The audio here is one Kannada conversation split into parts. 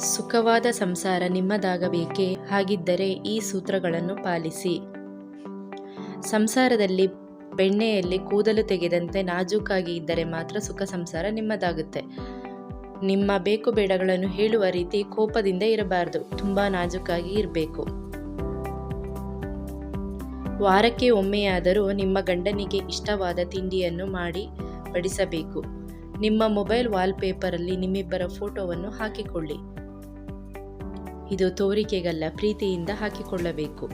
ಸುಖವಾದ ಸಂಸಾರ ನಿಮ್ಮದಾಗಬೇಕೇ? ಹಾಗಿದ್ದರೆ ಈ ಸೂತ್ರಗಳನ್ನು ಪಾಲಿಸಿ. ಸಂಸಾರದಲ್ಲಿ ಬೆಣ್ಣೆಯಲ್ಲಿ ಕೂದಲು ತೆಗೆದಂತೆ ನಾಜೂಕಾಗಿ ಇದ್ದರೆ ಮಾತ್ರ ಸುಖ ಸಂಸಾರ ನಿಮ್ಮದಾಗುತ್ತೆ. ನಿಮ್ಮ ಬೇಕು ಬೇಡಗಳನ್ನು ಹೇಳುವ ರೀತಿ ಕೋಪದಿಂದ ಇರಬಾರದು, ತುಂಬ ನಾಜೂಕಾಗಿ ಇರಬೇಕು. ವಾರಕ್ಕೆ ಒಮ್ಮೆಯಾದರೂ ನಿಮ್ಮ ಗಂಡನಿಗೆ ಇಷ್ಟವಾದ ತಿಂಡಿಯನ್ನು ಮಾಡಿ ಬಡಿಸಬೇಕು. ನಿಮ್ಮ ಮೊಬೈಲ್ ವಾಲ್ಪೇಪರಲ್ಲಿ ನಿಮ್ಮಿಬ್ಬರ ಫೋಟೋವನ್ನು ಹಾಕಿಕೊಳ್ಳಿ. ಇದು ತೋರಿಕೆಗಲ್ಲ ಪ್ರೀತಿಯಿಂದ ಹಾಕಿಕೊಳ್ಳಬೇಕು.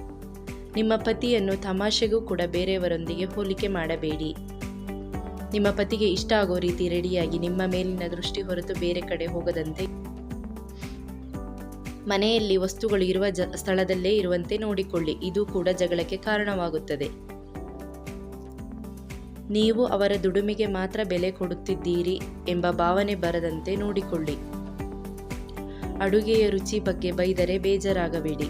ನಿಮ್ಮ ಪತಿಯನ್ನು ತಮಾಷೆಗೂ ಕೂಡ ಬೇರೆಯವರೊಂದಿಗೆ ಹೋಲಿಕೆ ಮಾಡಬೇಡಿ. ನಿಮ್ಮ ಪತಿಗೆ ಇಷ್ಟ ಆಗೋ ರೀತಿ ರೆಡಿಯಾಗಿ ನಿಮ್ಮ ಮೇಲಿನ ದೃಷ್ಟಿ ಹೊರತು ಬೇರೆ ಕಡೆ ಹೋಗದಂತೆ. ಮನೆಯಲ್ಲಿ ವಸ್ತುಗಳು ಇರುವ ಜ, ಸ್ಥಳದಲ್ಲೇ ಇರುವಂತೆ ನೋಡಿಕೊಳ್ಳಿ. ಇದು ಕೂಡ ಜಗಳಕ್ಕೆ ಕಾರಣವಾಗುತ್ತದೆ. ನೀವು ಅವರ ದುಡಿಮೆಗೆ ಮಾತ್ರ ಬೆಲೆ ಕೊಡುತ್ತಿದ್ದೀರಿ ಎಂಬ ಭಾವನೆ ಬರದಂತೆ ನೋಡಿಕೊಳ್ಳಿ. ಅಡುಗೆಯ ರುಚಿ ಬಗ್ಗೆ ಬೈದರೆ ಬೇಜಾರಾಗಬೇಡಿ.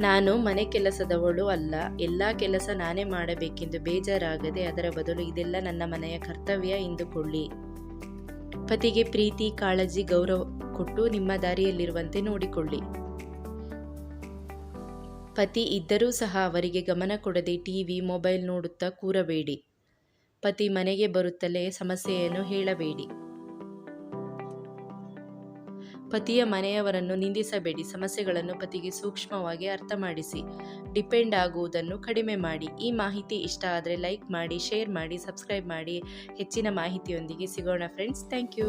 ನಾನು ಮನೆ ಕೆಲಸದವಳು ಅಲ್ಲ, ಎಲ್ಲ ಕೆಲಸ ನಾನೇ ಮಾಡಬೇಕೆಂದು ಬೇಜಾರಾಗದೆ ಅದರ ಬದಲು ಇದೆಲ್ಲ ನನ್ನ ಮನೆಯ ಕರ್ತವ್ಯ ಎಂದುಕೊಳ್ಳಿ. ಪತಿಗೆ ಪ್ರೀತಿ, ಕಾಳಜಿ, ಗೌರವ ಕೊಟ್ಟು ನಿಮ್ಮ ದಾರಿಯಲ್ಲಿರುವಂತೆ ನೋಡಿಕೊಳ್ಳಿ. ಪತಿ ಇದ್ದರೂ ಸಹ ಅವರಿಗೆ ಗಮನ ಕೊಡದೆ ಟಿವಿ ಮೊಬೈಲ್ ನೋಡುತ್ತಾ ಕೂರಬೇಡಿ. ಪತಿ ಮನೆಗೆ ಬರುತ್ತಲೇ ಸಮಸ್ಯೆಯನ್ನು ಹೇಳಬೇಡಿ. ಪತಿಯ ಮನೆಯವರನ್ನು ನಿಂದಿಸಬೇಡಿ. ಸಮಸ್ಯೆಗಳನ್ನು ಪತಿಗೆ ಸೂಕ್ಷ್ಮವಾಗಿ ಅರ್ಥ ಮಾಡಿಸಿ ಡಿಪೆಂಡ್ ಆಗುವುದನ್ನು ಕಡಿಮೆ ಮಾಡಿ. ಈ ಮಾಹಿತಿ ಇಷ್ಟ ಆದರೆ ಲೈಕ್ ಮಾಡಿ, ಶೇರ್ ಮಾಡಿ, ಸಬ್ಸ್ಕ್ರೈಬ್ ಮಾಡಿ. ಹೆಚ್ಚಿನ ಮಾಹಿತಿಯೊಂದಿಗೆ ಸಿಗೋಣ ಫ್ರೆಂಡ್ಸ್. Thank you.